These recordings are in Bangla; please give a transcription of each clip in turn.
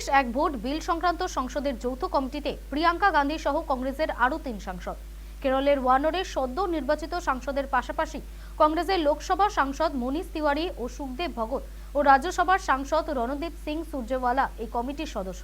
দেশ এক ভোট বিল সংক্রান্ত সংসদের যৌথ কমিটিতে প্রিয়াঙ্কা গান্ধী সহ কংগ্রেসের আরও তিন সাংসদ। কেরলের ওয়ানোরে সদ্য নির্বাচিত সাংসদের পাশাপাশি কংগ্রেসের লোকসভা সাংসদ মনীষ তিওয়ারি ও সুখদেব ভগত ও রাজ্যসভার সাংসদ রণদীপ সিং সূর্যেওয়ালা এই কমিটির সদস্য।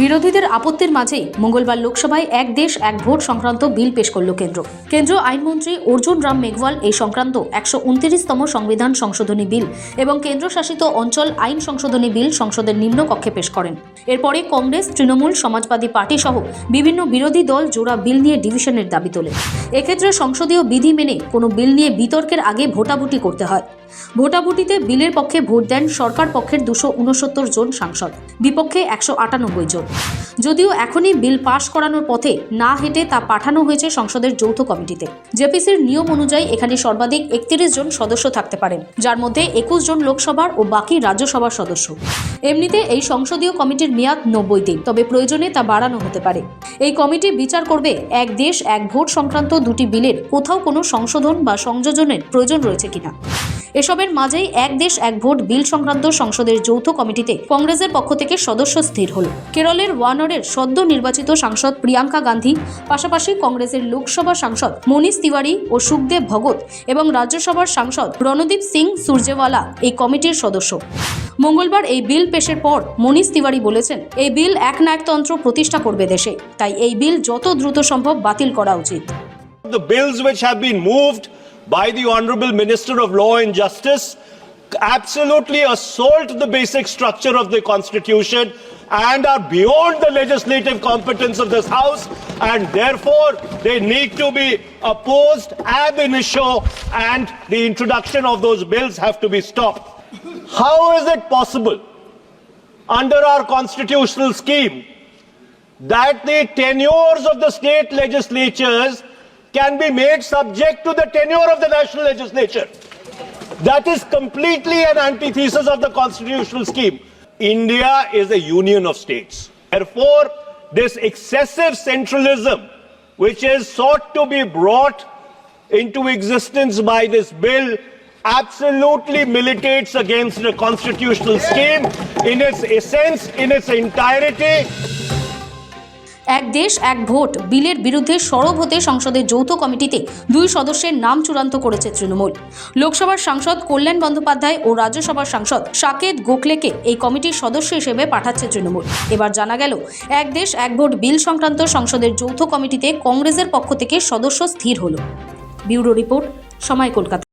বিরোধীদের আপত্তির মাঝেই মঙ্গলবার লোকসভায় এক দেশ, এক ভোট সংক্রান্ত বিল পেশ করল কেন্দ্র। কেন্দ্রীয় আইনমন্ত্রী অর্জুন রাম মেঘওয়াল এই সংক্রান্ত একশো উনত্রিশতম সংবিধান সংশোধনী বিল এবং কেন্দ্রশাসিত অঞ্চল আইন সংশোধনী বিল সংসদের নিম্ন কক্ষে পেশ করেন। এরপরে কংগ্রেস, তৃণমূল, সমাজবাদী পার্টি সহ বিভিন্ন বিরোধী দল জোড়া বিল নিয়ে ডিভিশনের দাবি তোলে। এক্ষেত্রে সংসদীয় বিধি মেনে কোনো বিল নিয়ে বিতর্কের আগে ভোটাভুটি করতে হয়। ভোটাভুটিতে বিলের পক্ষে ভোট দেন সরকার পক্ষের দুশো জন সাংসদ। বিপক্ষে একশো আটানব্বই জন। যদিও এখনই বিল পাশ করানোর পথে না হেঁটে তা পাঠানো হয়েছে সংসদের যৌথ কমিটিতে। জেপিসির নিয়ম অনুযায়ী এখানে সর্বাধিক একত্রিশ জন সদস্য থাকতে পারেন, যার মধ্যে একুশ জন লোকসভার ও বাকি রাজ্যসভার সদস্য। এমনিতে এই সংসদীয় কমিটির মেয়াদ নব্বই দিন, তবে প্রয়োজনে তা বাড়ানো হতে পারে। এই কমিটি বিচার করবে এক দেশ, এক ভোট সংক্রান্ত দুটি বিলের কোথাও কোনো সংশোধন বা সংযোজনের প্রয়োজন রয়েছে কিনা। এসবের মাঝেই এক দেশ এক ভোট বিল সংক্রান্ত সংসদের যৌথ কমিটিতে কংগ্রেসের পক্ষ থেকে সদস্য স্থির হল। কেরলের ওয়ানরের সদ্য নির্বাচিত সাংসদ প্রিয়াঙ্কা গান্ধী, পাশাপাশি কংগ্রেসের লোকসভা সাংসদ মনীষ তিওয়ারি ও সুখদেব ভগত এবং রাজ্যসভার সাংসদ রণদীপ সিং সুরজেওয়ালা এই কমিটির সদস্য। মঙ্গলবার এই বিল পেশের পর মনীষ তিওয়ারি বলেছেন, এই বিল এক একনায়কতন্ত্র প্রতিষ্ঠা করবে দেশে। তাই এই বিল যত দ্রুত সম্ভব বাতিল করা উচিত। The bills which have been moved by the Honorable Minister of Law and Justice absolutely assault the basic structure of the Constitution and are beyond the legislative competence of this House, and therefore they need to be opposed ab initio, and the introduction of those bills have to be stopped. How is it possible, under our constitutional scheme, that the tenures of the state legislatures can be made subject to the tenure of the national legislature. That is completely an antithesis of the constitutional scheme. India is a union of states. Therefore, this excessive centralism, which is sought to be brought into existence by this bill, absolutely militates against the constitutional scheme in its essence, in its entirety. এক দেশ, এক ভোট। বিলের বিরুদ্ধে সরব হতে সংসদের যৌথ কমিটিতে দুই সদস্যের নাম চূড়ান্ত করেছে তৃণমূল। লোকসভার সাংসদ কল্যাণ বন্দ্যোপাধ্যায় ও রাজ্যসভার সাংসদ সাকেত গোখলেকে এই কমিটির সদস্য হিসেবে পাঠাচ্ছে তৃণমূল। এবার জানা গেল, এক দেশ, এক ভোট বিল সংক্রান্ত সংসদের যৌথ কমিটিতে কংগ্রেসের পক্ষ থেকে সদস্য স্থির হল। ব্যুরো রিপোর্ট, সময় কলকাতা।